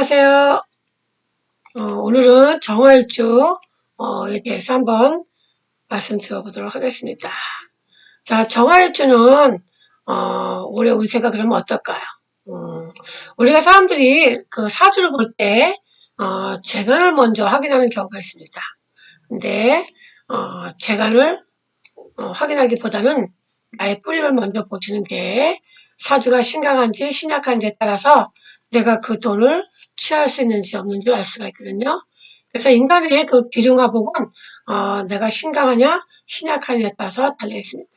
안녕하세요. 어, 오늘은 정월주에 대해서 한번 말씀 드려보도록 하겠습니다. 자, 정월주는 어, 올해 운세가 그러면 어떨까요? 음, 우리가 사람들이 그 사주를 볼 때, 어, 재간을 먼저 확인하는 경우가 있습니다. 근데, 어, 재간을 어, 확인하기보다는 나의 뿌리를 먼저 보시는 게 사주가 신강한지 신약한지에 따라서 내가 그 돈을 취할 수 있는지 없는지 알 수가 있거든요. 그래서 인간의 그 기중화복은 어, 내가 신강하냐 신약하냐에 따라서 달려 있습니다.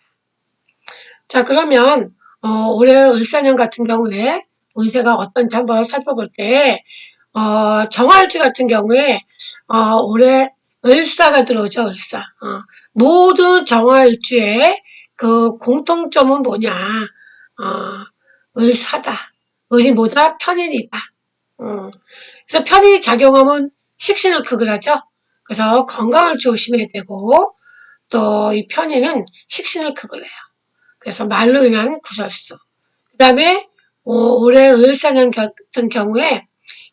자 그러면 어, 올해 을사년 같은 경우에 운세가 어떤지 한번 살펴볼 때 어, 정화일주 같은 경우에 어, 올해 을사가 들어오죠 을사. 어, 모든 정화일주의 그 공통점은 뭐냐 어, 을사다. 을이 뭐다 편인이다. 어. 그래서 편인이 작용하면 식신을 극을 하죠. 그래서 건강을 조심해야 되고 또 이 편인은 식신을 극을 해요. 그래서 말로 인한 구설수. 그 다음에 어, 올해 을사년 같은 경우에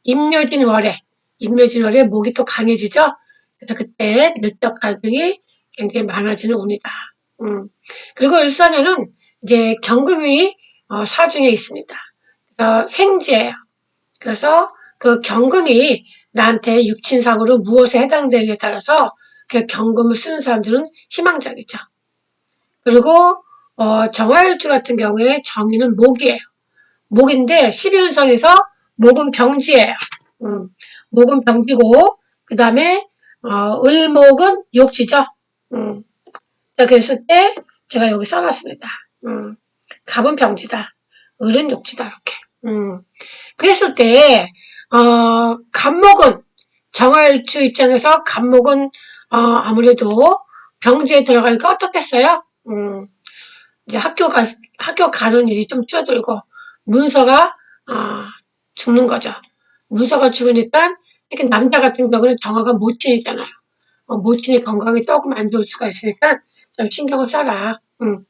임묘진 월에 임묘진 월에 목이 또 강해지죠. 그래서 그때 내적 갈등이 굉장히 많아지는 운이다. 음. 그리고 을사년은 이제 경금이 어, 사중에 있습니다. 그래서 생지예요. 그래서 그 경금이 나한테 육친상으로 무엇에 해당되느냐에 따라서 그 경금을 쓰는 사람들은 희망적이죠. 그리고 어, 정화일주 같은 경우에 정의는 목이에요. 목인데 12운성에서 목은 병지예요. 음, 목은 병지고 그 다음에 어, 을목은 욕지죠. 음. 자, 그랬을 때 제가 여기 써놨습니다. 음, 갑은 병지다. 을은 욕지다. 이렇게. 음. 그랬을 때, 어, 간목은, 정화일주 입장에서 간목은, 어, 아무래도 병지에 들어가니까 어떻겠어요? 음, 이제 학교 가, 학교 가는 일이 좀 줄어들고, 문서가, 어, 죽는 거죠. 문서가 죽으니까, 특히 남자 같은 경우는 정화가 모친이잖아요. 어, 모친이 건강이 조금 안 좋을 수가 있으니까, 좀 신경을 써라. 음.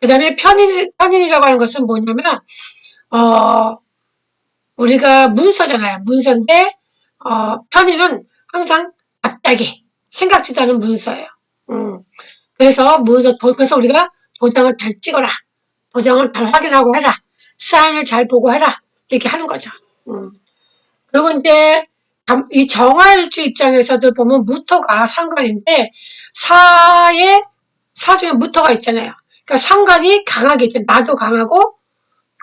그 다음에 편인, 편인이라고 하는 것은 뭐냐면, 어, 우리가 문서잖아요. 문서인데, 어, 편의는 항상 갑자기 생각지도 않은 문서예요. 음. 그래서 문서, 그래서 우리가 도장을 잘 찍어라. 도장을 잘 확인하고 해라. 사인을 잘 보고 해라. 이렇게 하는 거죠. 음. 그리고 이제, 이 정화일주 입장에서들 보면 무토가 상관인데, 사에, 사중에 무토가 있잖아요. 그러니까 상관이 강하게, 나도 강하고,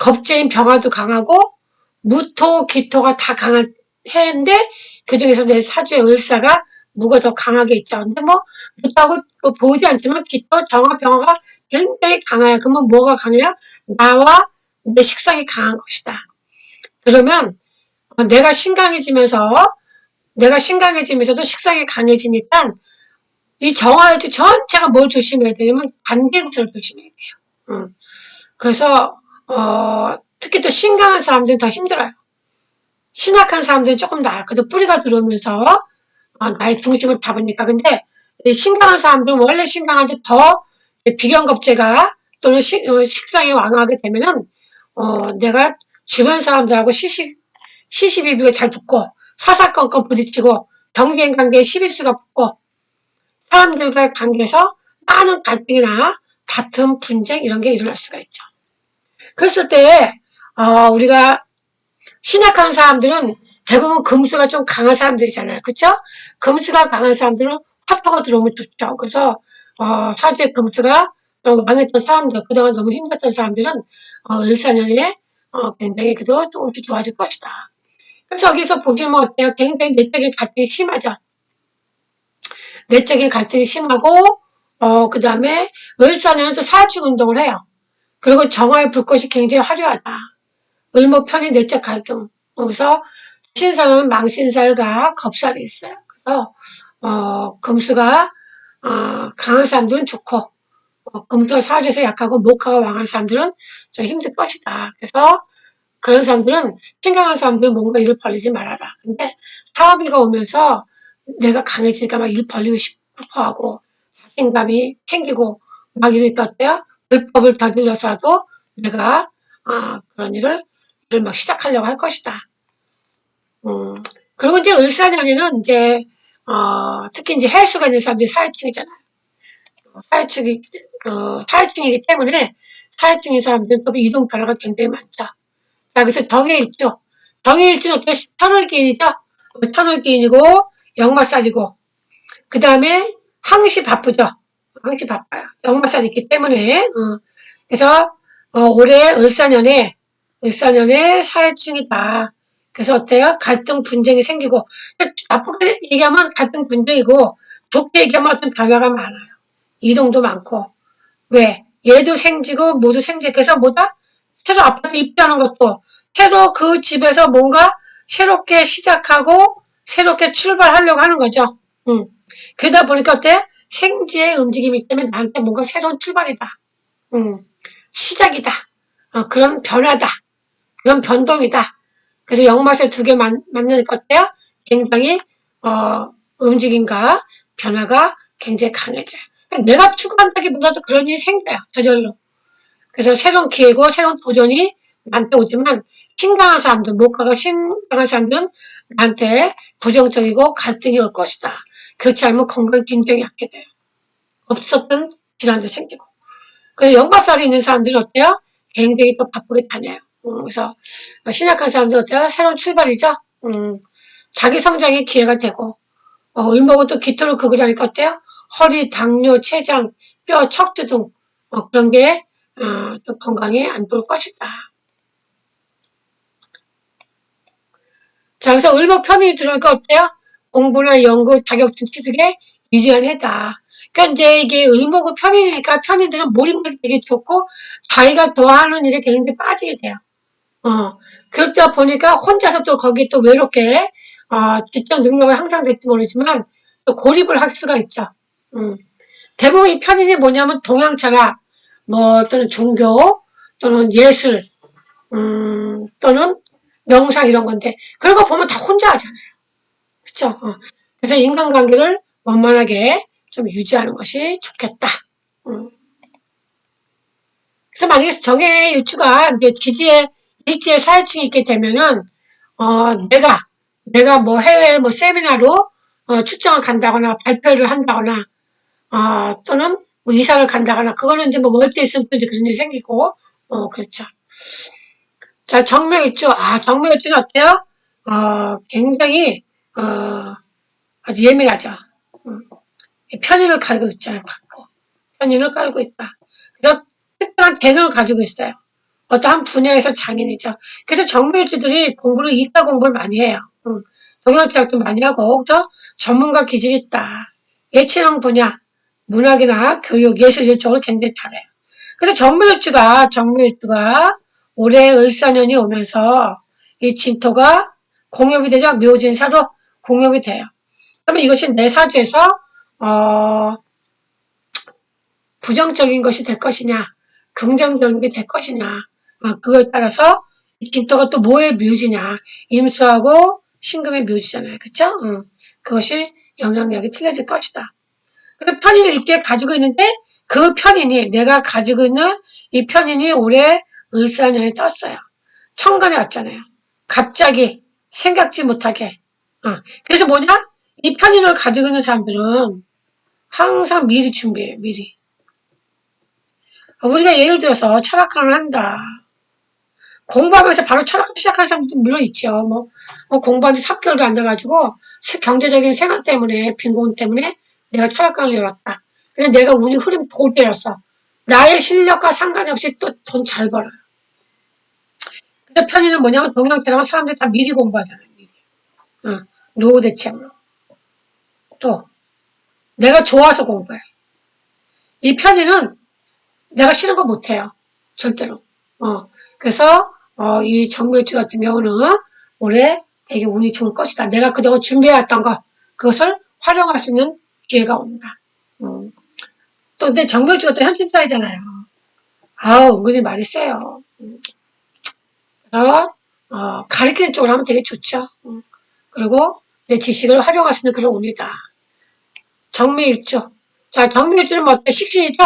겁재인 병화도 강하고 무토, 기토가 다 강한 해인데 그 중에서 내 사주의 을사가 무가 더 강하게 있죠. 근데 뭐 무토하고 보이지 않지만 기토, 정화, 병화가 굉장히 강해요. 그러면 뭐가 강해요? 나와 내 식상이 강한 것이다. 그러면 내가 신강해지면서 내가 신강해지면서도 식상이 강해지니까 이 정화일주 전체가 뭘 조심해야 되냐면 관계구설을 조심해야 돼요. 음. 그래서 어, 특히 또 신강한 사람들은 더 힘들어요. 신학한 사람들은 조금 나아요. 그래도 뿌리가 들어오면서 어, 나의 중심을 잡으니까. 근데 신강한 사람들은 원래 신강한데 더 비경겁제가 또는 시, 어, 식상이 왕하게 되면은 어, 내가 주변 사람들하고 시시, 시시비비가 잘 붙고 사사건건 부딪히고 경쟁 관계에 시비수가 붙고 사람들과의 관계에서 많은 갈등이나 다툼, 분쟁 이런 게 일어날 수가 있죠. 그랬을 때 어, 우리가 신약한 사람들은 대부분 금수가 좀 강한 사람들이잖아요. 그쵸? 금수가 강한 사람들은 화토가 들어오면 좋죠. 그래서 어, 사주의 금수가 좀 망했던 사람들, 그동안 너무 힘들었던 사람들은 어, 일사년에 어, 굉장히 그래도 조금씩 좋아질 것이다. 그래서 여기서 보시면 어때요? 굉장히 내적인 갈등이 심하죠. 내적인 갈등이 심하고 어, 그 다음에 을사년은 또 사주직 운동을 해요. 그리고 정화의 불꽃이 굉장히 화려하다. 을목 편이 내적 갈등. 그래서 신사는 망신살과 겁살이 있어요. 그래서 어, 금수가 어, 강한 사람들은 좋고 어, 금수가 사주에서 약하고 목화가 왕한 사람들은 좀 힘들 것이다. 그래서 그런 사람들은 신강한 사람들은 뭔가 일을 벌리지 말아라. 근데 사업이가 오면서 내가 강해지니까 막 일 벌리고 싶어 하고 자신감이 생기고 막 이러니까 어때요? 불법을 저질러서라도 내가 아, 그런 일을, 막 시작하려고 할 것이다. 음, 그리고 이제 을사년에는 이제, 어, 특히 이제 헬수가 있는 사람들이 사회충이잖아요. 어, 사회충이, 어, 사회충이기 때문에 사회충인 사람들은 또 이동 변화가 굉장히 많죠. 자, 그래서 정해일주. 정해일주는 어떻게 터널기인이죠? 터널기인이고, 역마살이고, 그 다음에 항시 바쁘죠. 항시 바빠요. 역마살이 있기 때문에. 어. 그래서 어, 올해 을사년에 을사년에 사회충이다. 그래서 어때요? 갈등 분쟁이 생기고 나쁘게 얘기하면 갈등 분쟁이고 좋게 얘기하면 어떤 변화가 많아요. 이동도 많고 왜? 얘도 생지고 모두 생지. 그래서 뭐다? 새로 아파트 입주하는 것도 새로 그 집에서 뭔가 새롭게 시작하고 새롭게 출발하려고 하는 거죠. 음. 그러다 보니까 어때? 생지의 움직임이기 때문에 나한테 뭔가 새로운 출발이다. 음. 시작이다. 어, 그런 변화다. 그런 변동이다. 그래서 역마세 두 개 만나니까 어때요? 굉장히 어, 움직임과 변화가 굉장히 강해져요. 그러니까 내가 추구한다기보다도 그런 일이 생겨요. 저절로. 그래서 새로운 기회고 새로운 도전이 나한테 오지만 신강한 사람들, 목가가 신강한 사람들은 나한테 부정적이고 갈등이 올 것이다. 그렇지 않으면 건강이 굉장히 약게 돼요. 없었던 질환도 생기고. 그래서 역마살이 있는 사람들은 어때요? 굉장히 또 바쁘게 다녀요. 음, 그래서 신약한 사람들 어때요? 새로운 출발이죠. 음, 자기 성장의 기회가 되고 어, 을목은 또 기토를 그으라니까 어때요? 허리, 당뇨, 췌장, 뼈, 척추 등 어, 그런 게 어, 또 건강에 안 좋을 것이다. 자, 그래서 을목 편이 들어오니까 어때요? 공부나 연구, 자격증 취득에 유리한 해다. 그러니까 이제 이게 을목은 편인이니까 편인들은 몰입력이 되게 좋고 자기가 좋아하는 일에 굉장히 빠지게 돼요. 어, 그렇다 보니까 혼자서 또 거기 또 외롭게 어, 지적 능력을 항상 될지 모르지만 또 고립을 할 수가 있죠. 음. 대부분 이 편인이 뭐냐면 동양 철학, 뭐 또는 종교 또는 예술, 음, 또는 명상 이런 건데 그런 거 보면 다 혼자 하잖아요. 그렇죠? 어. 그래서 인간관계를 원만하게 좀 유지하는 것이 좋겠다. 음. 그래서 만약에 정의 일주가 이제 지지의 일지의 사회층이 있게 되면은 어 내가 내가 뭐 해외 뭐 세미나로 어, 출장을 간다거나 발표를 한다거나 어, 또는 뭐 이사를 간다거나 그거는 이제 뭐 멀티 있으면 또 이제 그런 일이 생기고 어 그렇죠. 자 정명일주 아 정명일주는 어때요? 어 굉장히 어 아주 예민하죠. 음. 편인을 가지고 있잖아요. 갖고 편인을 깔고 있다. 그래서 특별한 재능을 가지고 있어요. 어떠한 분야에서 장인이죠. 그래서 정밀주들이 공부를 이과 공부를 많이 해요. 음, 동양학도 많이 하고 그죠? 전문가 기질이 있다. 예체능 분야, 문학이나 교육, 예술 이쪽으로 굉장히 잘해요. 그래서 정밀주가 정밀주가 올해 을사년이 오면서 이 진토가 공엽이 되자 묘진사로 공엽이 돼요. 그러면 이것이 내 사주에서 어, 부정적인 것이 될 것이냐, 긍정적인 게 될 것이냐, 어, 그거에 따라서 이 진토가 또 뭐의 묘지냐, 임수하고 신금의 묘지잖아요. 그쵸? 어, 그것이 영향력이 틀려질 것이다. 그 편인을 이렇게 가지고 있는데 그 편인이 내가 가지고 있는 이 편인이 올해 을사년에 떴어요. 천간에 왔잖아요. 갑자기 생각지 못하게. 어. 그래서 뭐냐? 이 편인을 가지고 있는 사람들은 항상 미리 준비해, 미리. 우리가 예를 들어서 철학관을 한다. 공부하면서 바로 철학 시작하는 사람도 물론 있죠. 뭐, 뭐 공부한 지 3개월도 안 돼가지고 경제적인 생활 때문에 빈곤 때문에 내가 철학관을 열었다. 근데 내가 운이 흐름 돌 때렸어. 나의 실력과 상관이 없이 또 돈 잘 벌어요. 근데 편의는 뭐냐면 동양처럼 사람들이 다 미리 공부하잖아요. 노후 대책으로. 또 내가 좋아서 공부해. 이 편의는 내가 싫은 거 못해요. 절대로. 어, 그래서, 어, 이 정묘주 같은 경우는 올해 되게 운이 좋을 것이다. 내가 그동안 준비해왔던 것, 그것을 활용할 수 있는 기회가 옵니다. 음. 또, 근데 정묘주가 또 현실사이잖아요. 아우, 은근히 말이 세요. 음. 그래서, 어, 가리키는 쪽으로 하면 되게 좋죠. 음. 그리고 내 지식을 활용할 수 있는 그런 운이다. 정밀일주. 자, 정밀일주는 뭐 어때? 식신이죠?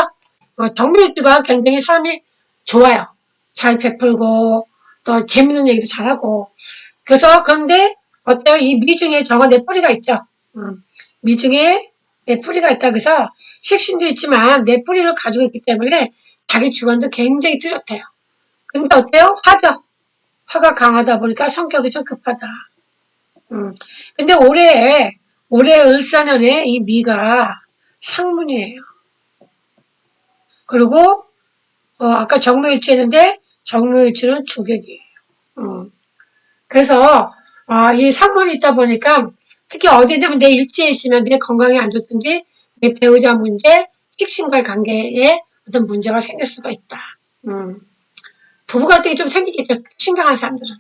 어, 정밀일주가 굉장히 사람이 좋아요. 잘 베풀고, 또 재밌는 얘기도 잘하고. 그래서, 그런데 어때요? 이 미중에 정화 내 뿌리가 있죠. 음, 미중에 내 뿌리가 있다. 그래서 식신도 있지만 내 뿌리를 가지고 있기 때문에 자기 주관도 굉장히 뚜렷해요. 근데 어때요? 화죠. 화가 강하다 보니까 성격이 좀 급하다. 음. 근데 올해, 올해 을사년에 이 미가 상문이에요. 그리고, 어, 아까 정묘일주 했는데, 정묘일주는 주격이에요. 음. 그래서, 아, 이 상문이 있다 보니까, 특히 어디든 내 일지에 있으면 내 건강이 안 좋든지, 내 배우자 문제, 식신과의 관계에 어떤 문제가 생길 수가 있다. 음. 부부 갈등이 좀 생기겠죠. 신강한 사람들은.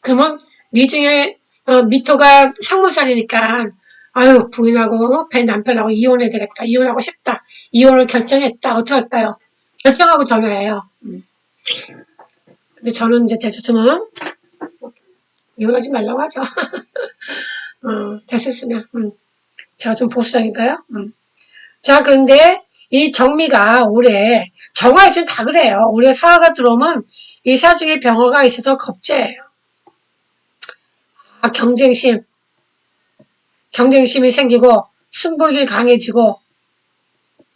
그러면 미중에 어, 미토가 상무살이니까 아유 부인하고 배 남편하고 이혼해야 되겠다. 이혼하고 싶다. 이혼을 결정했다. 어떻게 할까요? 결정하고 전화해요. 음. 근데 저는 이제 대수스면 이혼하지 말라고 하죠. 어, 대수스면 음. 제가 좀 보수적인가요? 음. 자 그런데 이 정미가 올해 정화일주는 다 그래요. 올해 사화가 들어오면 이 사 중에 병화가 있어서 겁제예요. 아, 경쟁심, 경쟁심이 생기고 승부욕이 강해지고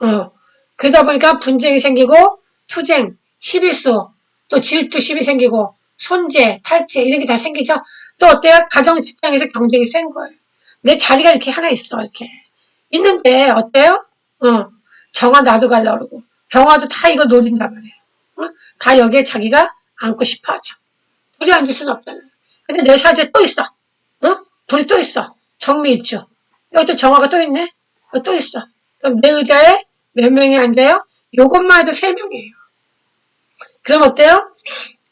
어, 그러다 보니까 분쟁이 생기고 투쟁, 시비수, 또 질투, 시비 생기고 손재, 탈재 이런 게 다 생기죠. 또 어때요? 가정 직장에서 경쟁이 센 거예요. 내 자리가 이렇게 하나 있어 이렇게 있는데 어때요? 어, 정화 나도 갈라 그러고 병화도 다 이거 노린단 말이에요. 어? 다 여기에 자기가 앉고 싶어 하죠. 둘이 앉을 수는 없잖아요. 근데 내 사주에 또 있어. 어? 불이 또 있어. 정미일주. 여기 또 정화가 또 있네. 여기 또 있어. 그럼 내 의자에 몇 명이 앉아요? 요것만 해도 세 명이에요. 그럼 어때요?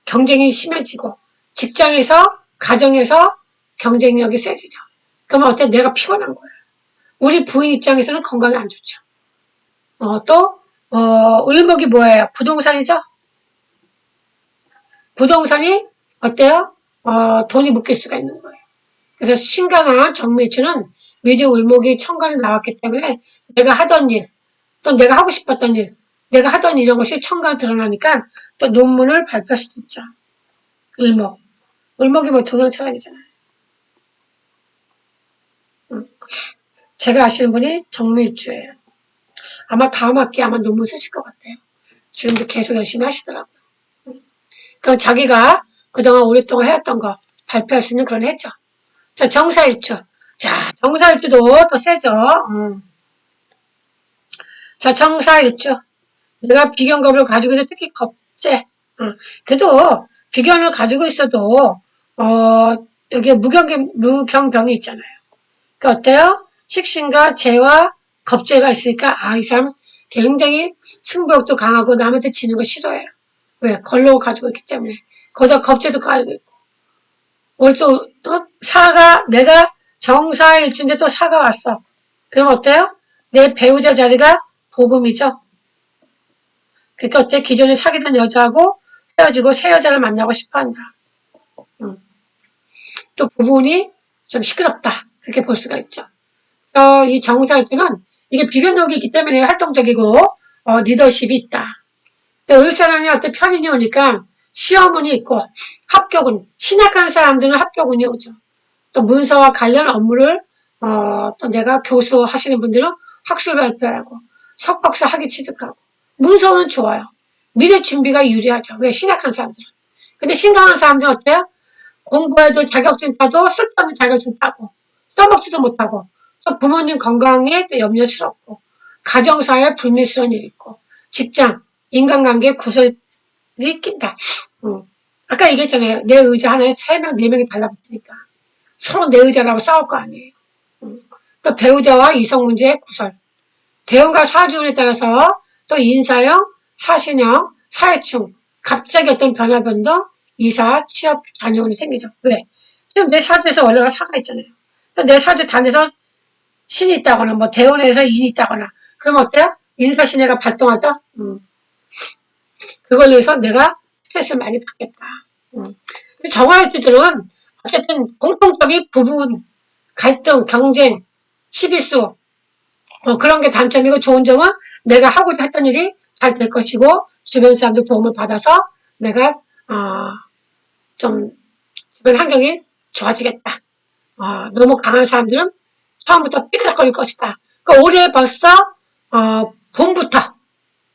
경쟁이 심해지고 직장에서 가정에서 경쟁력이 세지죠. 그러면 어때? 내가 피곤한 거예요. 우리 부인 입장에서는 건강이 안 좋죠. 어, 또 어, 을목이 뭐예요? 부동산이죠? 부동산이 어때요? 어, 돈이 묶일 수가 있는 거예요. 그래서 신강한 정미주는 위주 을목이 천간에 나왔기 때문에 내가 하던 일, 또 내가 하고 싶었던 일, 내가 하던 이런 것이 천간에 드러나니까 또 논문을 발표할 수도 있죠. 을목. 을목이 뭐 동양 철학이잖아요. 음. 제가 아시는 분이 정미일주예요. 아마 다음 학기 아마 논문 쓰실 것 같아요. 지금도 계속 열심히 하시더라고요. 그럼 자기가 그동안 오랫동안 해왔던 거 발표할 수 있는 그런 해죠. 자, 정사일주. 자, 정사일주도 더 세죠. 음. 자, 정사일주. 내가 비견겁을 가지고 있는 특히 겁제. 음. 그래도 비견을 가지고 있어도 어, 여기에 무경, 무경병이 있잖아요. 그 어때요? 식신과 재와 겁재가 있으니까 아 이 사람 굉장히 승부욕도 강하고 남한테 지는 거 싫어해요. 왜? 걸로 가지고 있기 때문에. 거기다 겁재도 가지고 있고. 우리 또 어? 사가 내가 정사의 일주인데 또 사가 왔어. 그럼 어때요? 내 배우자 자리가 복음이죠. 그러니까 어때? 기존에 사귀던 여자하고 헤어지고 새 여자를 만나고 싶어 한다. 음. 또 부분이 좀 시끄럽다. 그렇게 볼 수가 있죠. 어, 이 정사일주는 이게 비견력이 있기 때문에 활동적이고 어, 리더십이 있다. 을사년이 어떤 편인이 오니까 시험운이 있고 합격운, 신약한 사람들은 합격운이 오죠. 또 문서와 관련 업무를 어, 또 내가 교수 하시는 분들은 학술 발표하고 석박사 학위 취득하고 문서는 좋아요. 미래 준비가 유리하죠. 왜? 신약한 사람들은. 근데 신강한 사람들은 어때요? 공부해도 자격증 따도 쓸데없는 자격증 따고 써먹지도 못하고 또 부모님 건강에 또 염려스럽고 가정사에 불미스러운 일이 있고 직장, 인간관계 구설 이 낀다. 음. 아까 얘기했잖아요. 내 의자 하나에 세 명, 네 명이 달라붙으니까 서로 내 의자라고 싸울 거 아니에요. 음. 또 배우자와 이성 문제의 구설, 대응과 사주운에 따라서 또 인사형, 사신형, 사회충, 갑자기 어떤 변화 변동, 이사, 취업, 자녀운이 생기죠. 왜? 지금 내 사주에서 원래가 사가 있잖아요. 내 사주 단에서 신이 있다거나 뭐 대원에서 인이 있다거나 그럼 어때요? 인사신해가 발동하다? 음. 그걸로 해서 내가 스트레스를 많이 받겠다. 음. 정화일주들은 어쨌든 공통점이 부분, 갈등, 경쟁, 시비수 어, 그런 게 단점이고 좋은 점은 내가 하고 했던 일이 잘 될 것이고 주변 사람들 도움을 받아서 내가 어, 좀 주변 환경이 좋아지겠다. 어, 너무 강한 사람들은 처음부터 삐걱거릴 것이다. 그 올해 벌써 어, 봄부터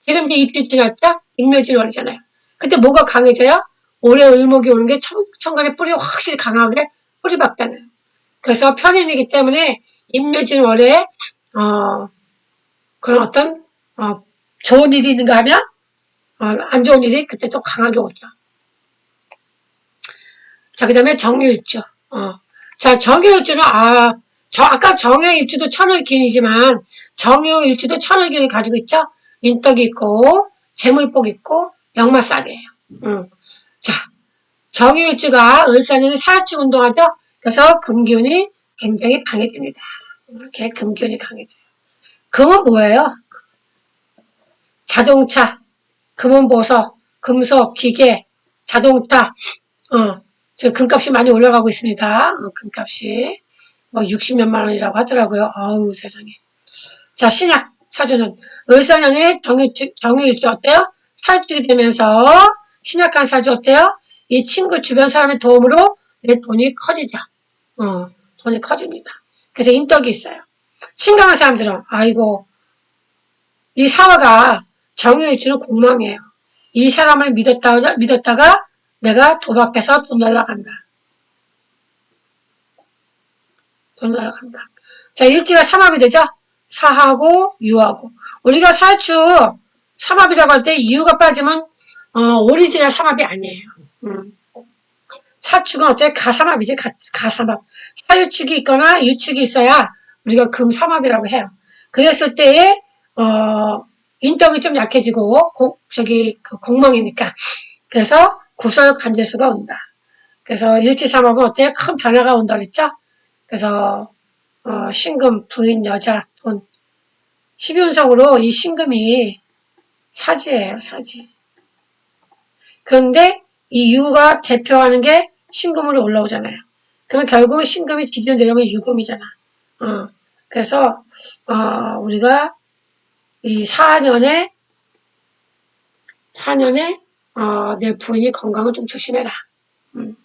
지금 이제 입주 지났죠? 인묘진월이잖아요. 그때 뭐가 강해져요? 올해 을목이 오는 게 청, 청간의 뿌리 확실히 강하게 뿌리 박잖아요. 그래서 편인이기 때문에 인묘진월에 어, 그런 어떤 어, 좋은 일이 있는가 하면 어, 안 좋은 일이 그때 또 강하게 오죠. 자, 그 다음에 정유일주. 어. 자, 정유일주는, 아, 저, 아까 정유일주도 천을기이지만, 정유일주도 천을기를 가지고 있죠? 인덕이 있고, 재물복 있고, 역마살이에요. 음. 자, 정유일주가 을사년에 사주축 운동하죠? 그래서 금기운이 굉장히 강해집니다. 이렇게 금기운이 강해져요. 금은 뭐예요? 자동차, 금은 보석, 금속, 기계, 자동차, 어, 지금 금값이 많이 올라가고 있습니다. 어, 금값이. 뭐 60몇만 원이라고 하더라고요. 아우 세상에. 자, 신약 사주는 을사년에 정유주, 정유일주 어때요? 사주이 되면서 신약한 사주 어때요? 이 친구 주변 사람의 도움으로 내 돈이 커지죠. 어, 돈이 커집니다. 그래서 인덕이 있어요. 신강한 사람들은 아이고 이 사화가 정유일주는 공망이에요. 이 사람을 믿었다가 믿었다가 내가 도박해서 돈 날라간다. 돈 날라간다. 자, 일지가 삼합이 되죠? 사하고 유하고. 우리가 사주 삼합이라고 할때 이유가 빠지면 어, 오리지널 삼합이 아니에요. 음. 사축은 어때? 가삼합이지, 가, 가삼합. 사유축이 있거나 유축이 있어야 우리가 금삼합이라고 해요. 그랬을 때에, 어, 인덕이 좀 약해지고, 고, 저기, 그 공망이니까. 그래서 구설 간제수가 온다. 그래서 일지삼합은 어때요? 큰 변화가 온다 그랬죠? 그래서 어, 신금, 부인, 여자, 돈. 12운석으로 이 신금이 사지예요, 사지. 그런데 이 유가 대표하는 게 신금으로 올라오잖아요. 그러면 결국 신금이 지지로 내려오면 유금이잖아. 어, 그래서 어, 우리가 이 4년에 4년에 어, 내 부인이 건강을 좀 조심해라. 음.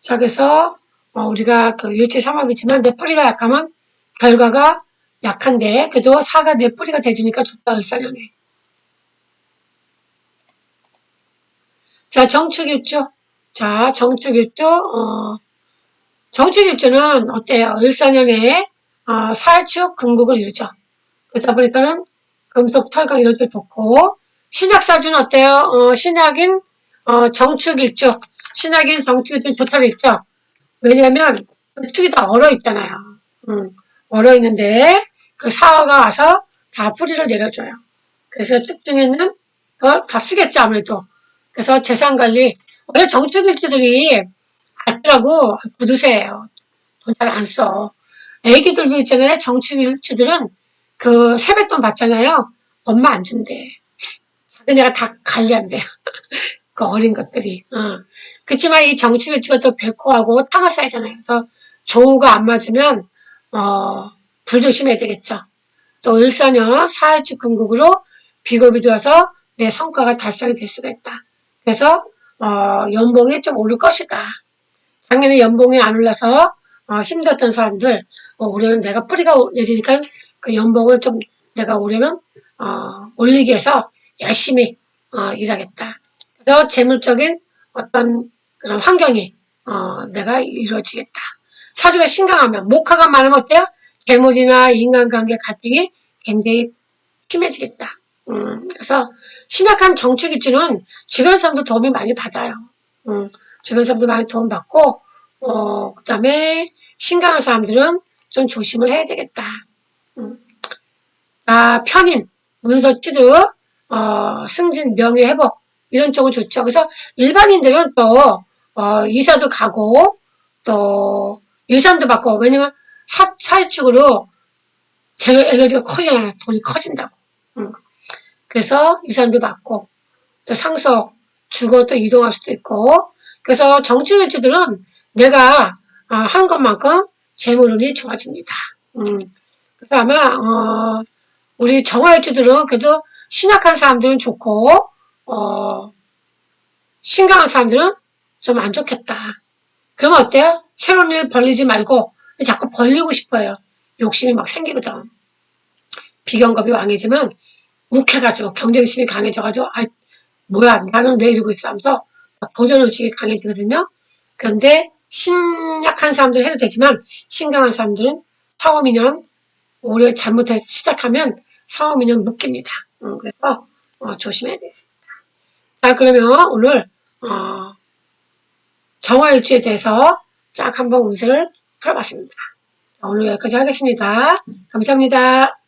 자, 그래서 어, 우리가 그 일체 삼합이지만 내 뿌리가 약하면 결과가 약한데 그래도 사가 내 뿌리가 돼주니까 좋다 을사년에. 자, 정축일주. 자, 정축일주. 어, 정축일주는 어때요? 을사년에 어, 사축 금국을 이루죠. 그러다 보니까는 금속 털각 이럴 때 좋고 신약사주는 어때요? 어, 신약인 어, 정축일주. 신약인 정축일주 좋다고 했죠. 왜냐면 그 축이 다 얼어 있잖아요. 음, 얼어 있는데 그 사화가 와서 다 뿌리를 내려줘요. 그래서 축 중에는 그걸 다 쓰겠죠 아무래도. 그래서 재산 관리 원래 정축일주들이 알더라고 구두쇠예요. 돈 잘 안 써. 애기들도 있잖아요. 정축일주들은 그 세뱃돈 받잖아요. 엄마 안 준대. 자기네가 다 관리한대요. 그 어린 것들이. 어. 그렇지만 이 정축일주가 또 백호하고 탕화 쌓이잖아요. 그래서 조우가 안 맞으면 어, 불조심해야 되겠죠. 또 을사년 사회축 금국으로 비겁이 되어서 내 성과가 달성이 될 수가 있다. 그래서 어, 연봉이 좀 오를 것이다. 작년에 연봉이 안 올라서 어, 힘들었던 사람들 어, 올해는 내가 뿌리가 내리니까 그 연봉을 좀 내가 올해는 어, 올리기 위해서 열심히 어, 일하겠다. 그래서 재물적인 어떤 그런 환경이 어, 내가 이루어지겠다. 사주가 신강하면 목화가 많으면 어때요? 재물이나 인간관계 갈등이 굉장히 심해지겠다. 음, 그래서 신약한 정축일주는 주변 사람도 도움이 많이 받아요. 음, 주변 사람도 많이 도움 받고 어, 그 다음에 신강한 사람들은 좀 조심을 해야 되겠다. 음. 아, 편인, 문서치도 어, 승진, 명예 회복 이런 쪽은 좋죠. 그래서 일반인들은 또 어, 이사도 가고 또 유산도 받고 왜냐면 사, 사회축으로 제 에너지가 커지잖아요. 돈이 커진다고. 음. 그래서 유산도 받고 또 상속 또 이동할 수도 있고 그래서 정치일주들은 내가 어, 한 것만큼 재물운이 좋아집니다. 음. 그래서 아마 어, 우리 정화일주들은 그래도 신약한 사람들은 좋고 어, 신강한 사람들은 좀 안 좋겠다. 그러면 어때요? 새로운 일 벌리지 말고 자꾸 벌리고 싶어요. 욕심이 막 생기거든. 비경겁이 왕이지만 욱해가지고 경쟁심이 강해져가지고 아 뭐야 나는 왜 이러고 있어 하면서 막 도전 의식이 강해지거든요. 그런데 신약한 사람들은 해도 되지만 신강한 사람들은 사업 2년 오래 잘못해서 시작하면 사업 2년 묶입니다. 음, 그래서 어, 조심해야 되겠습니다. 자 그러면 오늘 어, 정화일주에 대해서 쫙 한번 운세를 풀어봤습니다. 자, 오늘 여기까지 하겠습니다. 감사합니다.